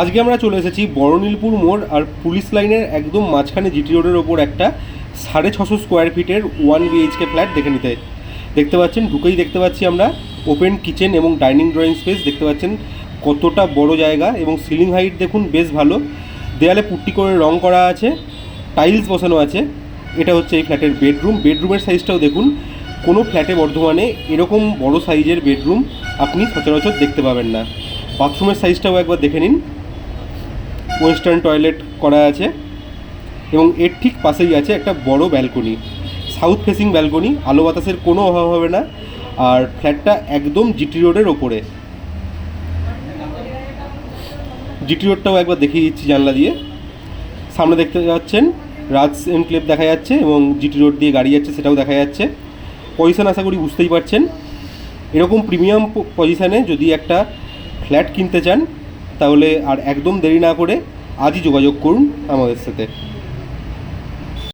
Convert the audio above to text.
আজকে আমরা চলে এসেছি বড়নীলপুর মোড় আর পুলিশ লাইনের একদম মাঝখানে জিটি রোডের ওপর একটা সাড়ে ছশো স্কোয়ার ফিটের ওয়ান বিএইচকে ফ্ল্যাট দেখে নিতে দেখতে পাচ্ছেন, ঢুকেই দেখতে পাচ্ছি আমরা ওপেন কিচেন এবং ডাইনিং ড্রয়িং স্পেস দেখতে পাচ্ছেন কতটা বড় জায়গা এবং সিলিং হাইট দেখুন বেশ ভালো। দেয়ালে পুট্টি করে রং করা আছে টাইলস বসানো আছে, এটা হচ্ছে এই ফ্ল্যাটের বেডরুম বেডরুমের সাইজটাও দেখুন, কোনো ফ্ল্যাটে বর্ধমানে এরকম বড় সাইজের বেডরুম আপনি সচরাচর দেখতে পাবেন না। বাথরুমের সাইজটাও একবার দেখে নিন। ওয়েস্টার্ন টয়লেট করা আছে এবং এর ঠিক পাশেই আছে একটা বড় ব্যালকনি, সাউথ ফেসিং ব্যালকনি, আলো বাতাসের কোনো অভাব হবে না, আর ফ্ল্যাটটা একদম জিটি রোডের ওপরে। জিটি রোডটাও একবার দেখিয়ে দিচ্ছি জানলা দিয়ে। সামনে দেখতে পাচ্ছেন রাজ এনক্লেভ দেখা যাচ্ছে এবং জিটি রোড দিয়ে গাড়ি যাচ্ছে সেটাও দেখা যাচ্ছে। পজিশন আশা করি বুঝতেই পারছেন। এরকম প্রিমিয়াম পজিশানে যদি একটা ফ্ল্যাট কিনতে চান তাহলে আর একদম দেরি না করে আজই যোগাযোগ করুন আমাদের সাথে।